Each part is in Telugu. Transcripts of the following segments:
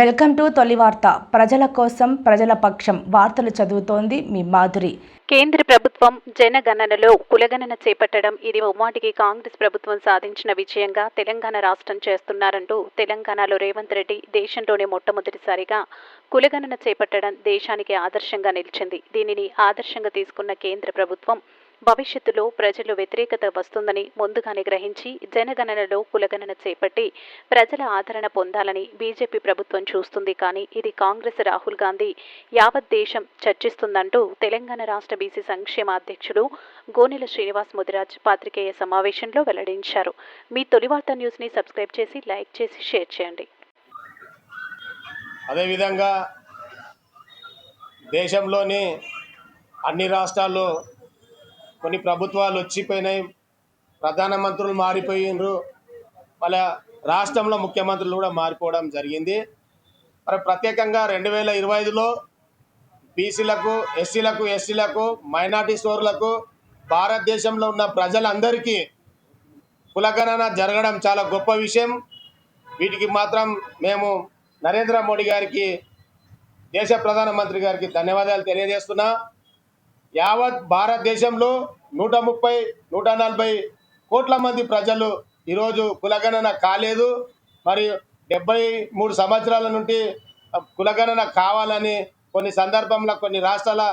వెల్కమ్ టు తొలి వార్త. ప్రజల కోసం ప్రజల పక్షం వార్తలు చదువుతోంది మీ మాధురి. కేంద్ర ప్రభుత్వం జనగణనలో కులగణన చేపట్టడం ఇది ముమ్మాటికి కాంగ్రెస్ ప్రభుత్వం సాధించిన విజయంగా తెలంగాణ రాష్ట్రం చేస్తున్నారంటూ తెలంగాణలో రేవంత్ రెడ్డి దేశంలోనే మొట్టమొదటిసారిగా కులగణన చేపట్టడం దేశానికి ఆదర్శంగా నిలిచింది. దీనిని ఆదర్శంగా తీసుకున్న కేంద్ర ప్రభుత్వం భవిష్యత్తులో ప్రజలు వ్యతిరేకత వస్తుందని ముందుగానే గ్రహించి జనగణనలో కులగణన చేపట్టి ప్రజల ఆదరణ పొందాలని బీజేపీ ప్రభుత్వం చూస్తుంది. కానీ ఇది కాంగ్రెస్ రాహుల్ గాంధీ యావత్ దేశం చర్చిస్తుందంటూ తెలంగాణ రాష్ట్ర బీసీ సంక్షేమ అధ్యక్షుడు గోనెల శ్రీనివాస్ ముదిరాజ్ పాత్రికేయ సమావేశంలో వెల్లడించారు. మీ తొలి వార్త న్యూస్ని సబ్స్క్రైబ్ చేసి లైక్ చేసి షేర్ చేయండి. అదేవిధంగా దేశంలోని అన్ని రాష్ట్రాల్లో కొన్ని ప్రభుత్వాలు వచ్చిపోయినాయి. ప్రధానమంత్రులు మారిపోయినరు మళ్ళా రాష్ట్రంలో ముఖ్యమంత్రులు కూడా మారిపోవడం జరిగింది. మరి ప్రత్యేకంగా రెండు వేల ఇరవై ఐదులో బీసీలకు ఎస్సీలకు ఎస్సీలకు మైనార్టీ సోర్లకు భారతదేశంలో ఉన్న ప్రజలందరికీ కులగణన జరగడం చాలా గొప్ప విషయం. వీటికి మాత్రం మేము నరేంద్ర మోడీ గారికి దేశ ప్రధానమంత్రి గారికి ధన్యవాదాలు తెలియజేస్తున్నా. యావత్ భారతదేశంలో నూట ముప్పై నూట నలభై కోట్ల మంది ప్రజలు ఈరోజు కులగణన కాలేదు. మరి డెబ్బై మూడు సంవత్సరాల నుండి కులగణన కావాలని కొన్ని సందర్భంలో కొన్ని రాష్ట్రాల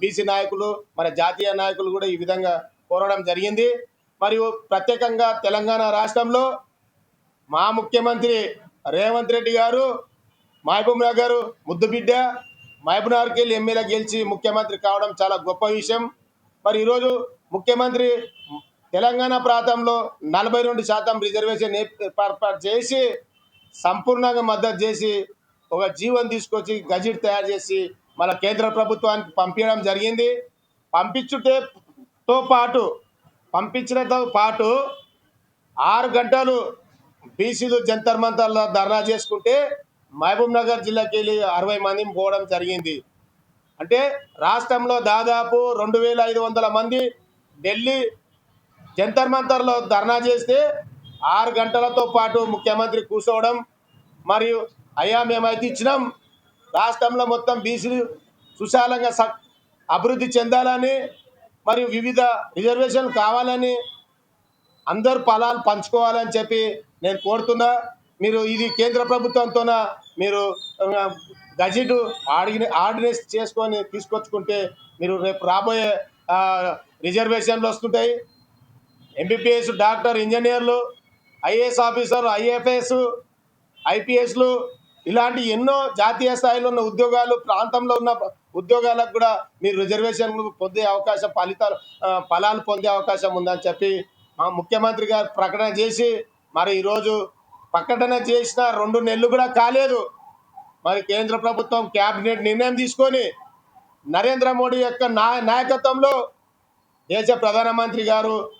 బీసీ నాయకులు మన జాతీయ నాయకులు కూడా ఈ విధంగా కోరడం జరిగింది. మరియు ప్రత్యేకంగా తెలంగాణ రాష్ట్రంలో మా ముఖ్యమంత్రి రేవంత్ రెడ్డి గారు మహబూబ్ నగర్ ముద్దుబిడ్డ మహబూబ్నగర్కి వెళ్ళి ఎమ్మెల్యే గెలిచి ముఖ్యమంత్రి కావడం చాలా గొప్ప విషయం. మరి ఈరోజు ముఖ్యమంత్రి తెలంగాణ ప్రాంతంలో నలభై రెండు శాతం రిజర్వేషన్ ఏర్పాటు చేసి సంపూర్ణంగా మద్దతు చేసి ఒక జీవన్ తీసుకొచ్చి గజెట్ తయారు చేసి మన కేంద్ర ప్రభుత్వానికి పంపించడం జరిగింది. పంపించుటతో పాటు పంపించడంతో పాటు ఆరు గంటలు బీసీలు జంతర్ మంతర్లో ధర్నా చేసుకుంటే మహబూబ్ నగర్ జిల్లాకి వెళ్ళి అరవై మంది పోవడం జరిగింది. అంటే రాష్ట్రంలో దాదాపు రెండు వేల ఐదు వందల మంది ఢిల్లీ జంతర్ మంతర్లో ధర్నా చేస్తే ఆరు గంటలతో పాటు ముఖ్యమంత్రి కూర్చోవడం మరియు అయ్యా మేమైతే ఇచ్చినాం. రాష్ట్రంలో మొత్తం బీసీలు సుశాలంగా స అభివృద్ధి చెందాలని మరియు వివిధ రిజర్వేషన్లు కావాలని అందరు ఫలాలు పంచుకోవాలని చెప్పి నేను కోరుతున్నా. మీరు ఇది కేంద్ర ప్రభుత్వంతోన మీరు గజెట్ ఆర్డిన ఆర్డినెన్స్ చేసుకొని తీసుకొచ్చుకుంటే మీరు రేపు రాబోయే రిజర్వేషన్లు వస్తుంటాయి. ఎంబీబీఎస్ డాక్టర్ ఇంజనీర్లు ఐఏఎస్ ఆఫీసర్ ఐఎఫ్ఎస్ ఐపీఎస్లు ఇలాంటి ఎన్నో జాతీయ స్థాయిలో ఉన్న ఉద్యోగాలు ప్రాంతంలో ఉన్న ఉద్యోగాలకు కూడా మీరు రిజర్వేషన్లు పొందే అవకాశం ఫలితాలు ఫలాలు పొందే అవకాశం ఉందని చెప్పి మా ముఖ్యమంత్రి గారు ప్రకటన చేసి మరి ఈరోజు ప్రకటన చేసిన రెండు నెలలు కూడా కాలేదు. మరి కేంద్ర ప్రభుత్వం క్యాబినెట్ నిర్ణయం తీసుకొని నరేంద్ర మోడీ యొక్క నాయకత్వంలో దేశ ప్రధానమంత్రి గారు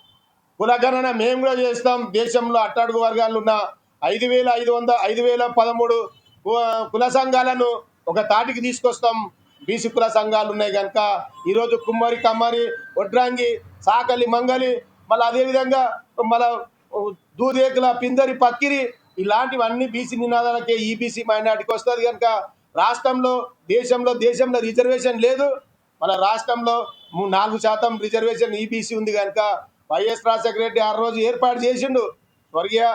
కులగణన మేము కూడా చేస్తాం. దేశంలో అట్టడుగు వర్గాలు ఉన్న ఐదు వేల ఐదు వంద ఐదు వేల పదమూడు కు- కుల సంఘాలను ఒక తాటికి తీసుకొస్తాం. బీసీ కుల సంఘాలు ఉన్నాయి కనుక ఈరోజు కుమ్మరి కమ్మరి వడ్రాంగి సాకలి మంగలి మళ్ళీ అదేవిధంగా మళ్ళా దూదేకుల పిందరి పక్కిరి ఇలాంటివన్నీ బీసీ నినాదాలకే ఈబీసీ మైనార్టీకి వస్తుంది కనుక రాష్ట్రంలో దేశంలో దేశంలో రిజర్వేషన్ లేదు. మన రాష్ట్రంలో నాలుగు శాతం రిజర్వేషన్ ఈబీసీ ఉంది కనుక వైఎస్ రాజశేఖర రెడ్డి ఆ రోజు ఏర్పాటు చేసిండు. స్వర్గీయ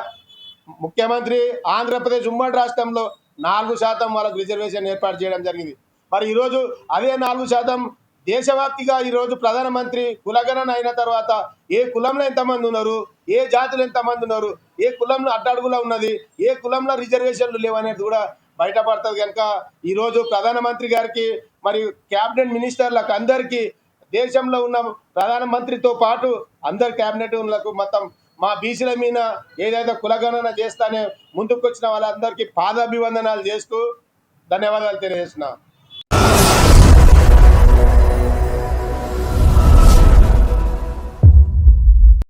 ముఖ్యమంత్రి ఆంధ్రప్రదేశ్ ఉమ్మడి రాష్ట్రంలో నాలుగు శాతం వాళ్ళకు రిజర్వేషన్ ఏర్పాటు చేయడం జరిగింది. మరి ఈరోజు అదే నాలుగు శాతం దేశవ్యాప్తిగా ఈరోజు ప్రధానమంత్రి కులగణన అయిన తర్వాత ఏ కులంలో ఎంతమంది ఉన్నారు ఏ జాతులు ఎంతమంది ఉన్నారు ఏ కులంలో అడ్డడుగులో ఉన్నది ఏ కులంలో రిజర్వేషన్లు లేవనేది కూడా బయటపడుతుంది కనుక ఈరోజు ప్రధానమంత్రి గారికి మరియు క్యాబినెట్ మినిస్టర్లకు అందరికీ దేశంలో ఉన్న ప్రధానమంత్రితో పాటు అందరు క్యాబినెట్లకు మొత్తం మా బీసీల మీద ఏదైతే కులగణన చేస్తానే ముందుకు వచ్చిన వాళ్ళందరికీ పాదాభివందనాలు చేస్తూ ధన్యవాదాలు తెలియజేస్తున్నాను